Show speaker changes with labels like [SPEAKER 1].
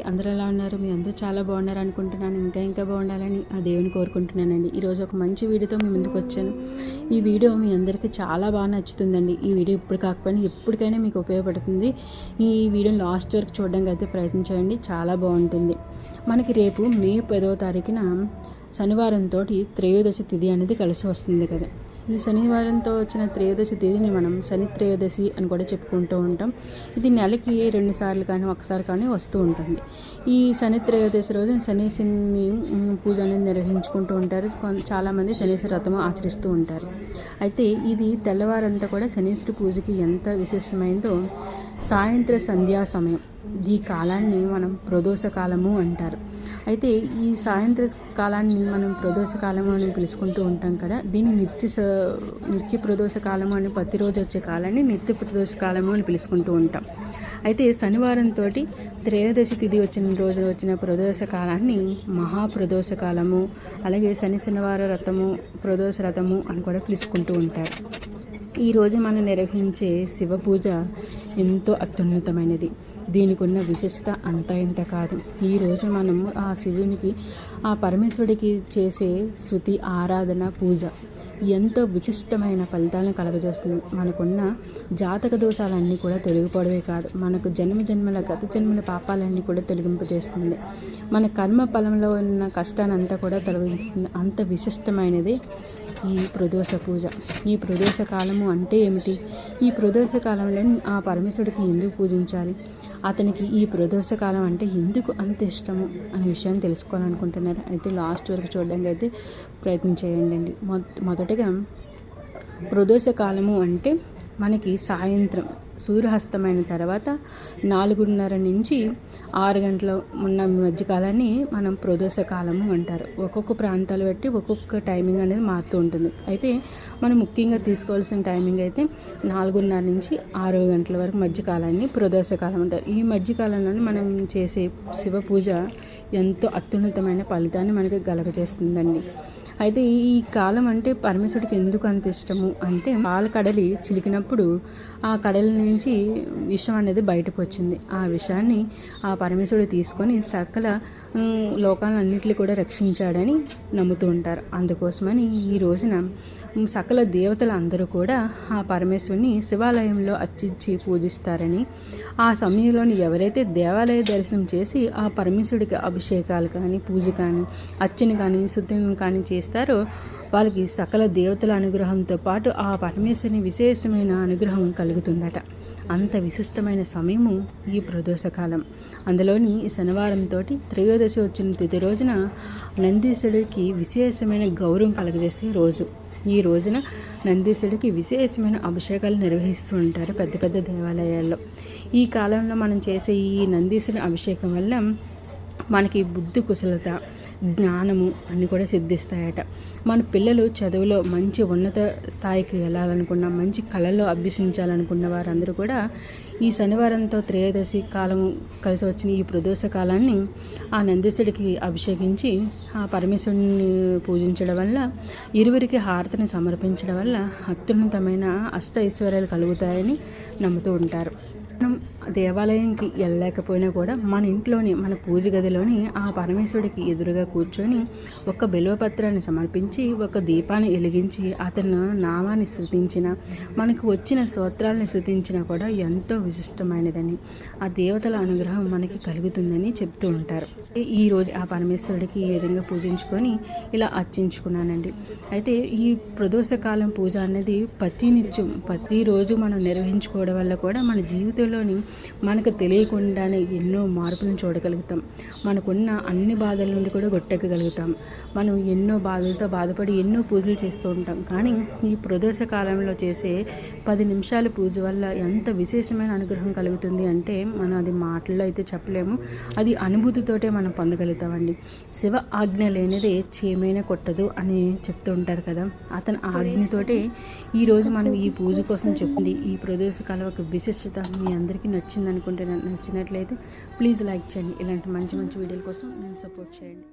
[SPEAKER 1] అందరూ ఎలా ఉన్నారు? మీ అందరూ చాలా బాగున్నారు అనుకుంటున్నాను. ఇంకా ఇంకా బాగుండాలని ఆ దేవుని కోరుకుంటున్నానండి. ఈరోజు ఒక మంచి వీడియోతో మీ ముందుకు వచ్చాను. ఈ వీడియో మీ అందరికీ చాలా బాగా నచ్చుతుందండి. ఈ వీడియో ఇప్పుడు కాకపోయినా ఎప్పటికైనా మీకు ఉపయోగపడుతుంది. ఈ వీడియో లాస్ట్ వరకు చూడడానికి అయితే ప్రయత్నించండి చాలా బాగుంటుంది. మనకి రేపు మే పదో తారీఖున శనివారంతో త్రయోదశి తిథి అనేది కలిసి వస్తుంది కదా. ఈ శనివారంతో వచ్చిన త్రయోదశి తేదీని మనం శని త్రయోదశి అని కూడా చెప్పుకుంటూ ఉంటాం. ఇది నెలకి రెండు సార్లు కానీ ఒకసారి కానీ వస్తూ ఉంటుంది. ఈ శని త్రయోదశి రోజు శనిశని పూజ అనేది నిర్వహించుకుంటూ ఉంటారు. చాలామంది శనీశ్వర వ్రతం ఆచరిస్తూ ఉంటారు. అయితే ఇది తెల్లవారంతా కూడా శనీశ్వరి పూజకి ఎంత విశేషమైందో సాయంత్ర సంధ్యా సమయం. ఈ కాలాన్ని మనం ప్రదోష కాలము అంటారు. అయితే ఈ సాయంత్ర కాలాన్ని మనం ప్రదోష కాలం అని పిలుచుకుంటూ ఉంటాం కదా దీన్ని నిత్య నిత్య ప్రదోష కాలం అని ప్రతిరోజు వచ్చే కాలాన్ని నిత్య ప్రదోష కాలము అని పిలుచుకుంటూ ఉంటాం. అయితే శనివారంతో త్రయోదశి తిథి వచ్చిన రోజు వచ్చిన ప్రదోష కాలాన్ని మహాప్రదోష కాలము అలాగే శని శనివార రథము ప్రదోష రథము అని కూడా పిలుచుకుంటూ ఉంటారు. ఈరోజు మనం నిర్వహించే శివ పూజ ఎంతో అత్యున్నతమైనది. దీనికి ఉన్న విశిష్టత అంత ఇంత కాదు. ఈరోజు మనం ఆ శివునికి ఆ పరమేశ్వరుడికి చేసే శృతి ఆరాధన పూజ. ఎంతో విశిష్టమైన ఫలితాలను కలగజేస్తుంది. మనకున్న జాతక దోషాలన్నీ కూడా తొలగిపోవడమే కాదు. మనకు జన్మ జన్మల గత జన్మల పాపాలన్నీ కూడా తొలగింపజేస్తుంది. మన కర్మ ఫలంలో ఉన్న కష్టాన్ని అంతా కూడా తొలగిస్తుంది. అంత విశిష్టమైనది ఈ ప్రదోష పూజ. ఈ ప్రదోష కాలము అంటే ఏమిటి? ఈ ప్రదోష కాలంలో ఆ పరమేశ్వరుడికి ఎందుకు పూజించాలి? అతనికి ఈ ప్రదోష కాలం అంటే ఎందుకు అంత ఇష్టము అనే విషయాన్ని తెలుసుకోవాలనుకుంటున్నారు. అయితే లాస్ట్ వరకు చూడడానికి అయితే ప్రయత్నం చేయండి మొదటగా ప్రదోష కాలము అంటే మనకి సాయంత్రం సూర్యాస్తమైన తర్వాత నాలుగున్నర నుంచి ఆరు గంటల ఉన్న మధ్యకాలాన్ని మనం ప్రదోష కాలము అంటారు. ఒక్కొక్క ప్రాంతాలు బట్టి ఒక్కొక్క టైమింగ్ అనేది మారుతూ ఉంటుంది. అయితే మనం ముఖ్యంగా తీసుకోవాల్సిన టైమింగ్ అయితే నాలుగున్నర నుంచి ఆరు గంటల వరకు మధ్యకాలాన్ని ప్రదోష కాలం అంటారు. ఈ మధ్యకాలంలో మనం చేసే శివ పూజ ఎంతో అత్యున్నతమైన ఫలితాన్ని మనకి కలగజేస్తుందండి. అయితే ఈ కాలం అంటే పరమేశ్వరుడికి ఎందుకు అంత ఇష్టము? అంటే పాల కడలి చిలికినప్పుడు ఆ కడలి నుంచి విషం అనేది బయటకు వచ్చింది. ఆ విషాన్ని ఆ పరమేశ్వరుడు తీసుకొని సకల లోకాలన్నింటినీ కూడా రక్షించాడని నమ్ముతూ ఉంటారు. అందుకోసమని ఈ రోజున సకల దేవతలు అందరూ కూడా ఆ పరమేశ్వరుని శివాలయంలో అర్చించి పూజిస్తారని ఆ సమయంలోని ఎవరైతే దేవాలయ దర్శనం చేసి ఆ పరమేశ్వరుడికి అభిషేకాలు కానీ పూజ కానీ అర్చన కానీ శుద్ధిని కానీ చేస్తారో వాళ్ళకి సకల దేవతల అనుగ్రహంతో పాటు ఆ పరమేశ్వరుని విశేషమైన అనుగ్రహం కలుగుతుందట. అంత విశిష్టమైన సమయము ఈ ప్రదోషకాలం. అందులోని ఈ శనివారంతో త్రయోదశి వచ్చిన తిథి రోజున నందీశుడికి విశేషమైన గౌరవం కలగజేసే రోజు. ఈ రోజున నందీశుడికి విశేషమైన అభిషేకాలు నిర్వహిస్తూ ఉంటారు పెద్ద పెద్ద దేవాలయాల్లో. ఈ కాలంలో మనం చేసే ఈ నందీశుని అభిషేకం వల్ల మనకి బుద్ధి కుశలత జ్ఞానము అన్నీ కూడా సిద్ధిస్తాయట. మన పిల్లలు చదువులో మంచి ఉన్నత స్థాయికి వెళ్ళాలనుకున్న మంచి కళల్లో అభ్యసించాలనుకున్న వారందరూ కూడా ఈ శనివారంతో త్రయోదశి కాలం కలిసి వచ్చిన ఈ ప్రదోష కాలాన్ని ఆ నందీశుడికి అభిషేకించి ఆ పరమేశ్వరుని పూజించడం వల్ల ఇరువురికి హారతిని సమర్పించడం వల్ల అత్యున్నతమైన అష్ట ఐశ్వర్యాలు కలుగుతాయని నమ్ముతూ ఉంటారు. దేవాలయంకి వెళ్ళలేకపోయినా కూడా మన ఇంట్లోని మన పూజ గదిలోని ఆ పరమేశ్వరుడికి ఎదురుగా కూర్చొని ఒక బిల్వపత్రాన్ని సమర్పించి ఒక దీపాన్ని వెలిగించి అతను నామాన్ని శృతించిన మనకు వచ్చిన స్తోత్రాలను శృతించినా కూడా ఎంతో విశిష్టమైనదని ఆ దేవతల అనుగ్రహం మనకి కలుగుతుందని చెప్తూ ఉంటారు. ఈరోజు ఆ పరమేశ్వరుడికి ఈ విధంగా పూజించుకొని ఇలా అర్చించుకున్నానండి. అయితే ఈ ప్రదోషకాలం పూజ అనేది ప్రతినిత్యం ప్రతిరోజు మనం నిర్వహించుకోవడం వల్ల కూడా మన జీవితంలోని మనకు తెలియకుండానే ఎన్నో మార్పులను చూడగలుగుతాం. మనకున్న అన్ని బాధల నుండి కూడా గొట్టెక్కగలుగుతాం. మనం ఎన్నో బాధలతో బాధపడి ఎన్నో పూజలు చేస్తూ ఉంటాం. కానీ ఈ ప్రదోష కాలంలో చేసే పది నిమిషాల పూజ వల్ల ఎంత విశేషమైన అనుగ్రహం కలుగుతుంది అంటే మనం అది మాటల్లో అయితే చెప్పలేము. అది అనుభూతితోటే మనం పొందగలుగుతామండి. శివ ఆజ్ఞ లేనిదే చేమైన కొట్టదు అని చెప్తూ ఉంటారు కదా. అతని ఆజ్ఞతోటే ఈరోజు మనం ఈ పూజ కోసం చెప్పింది. ఈ ప్రదోష కాలం ఒక విశిష్టత మీ అందరికీ నచ్చింది అనుకుంటే నచ్చినట్లయితే ప్లీజ్ లైక్ చేయండి. ఇలాంటి మంచి మంచి వీడియోల కోసం నేను సపోర్ట్ చేయండి.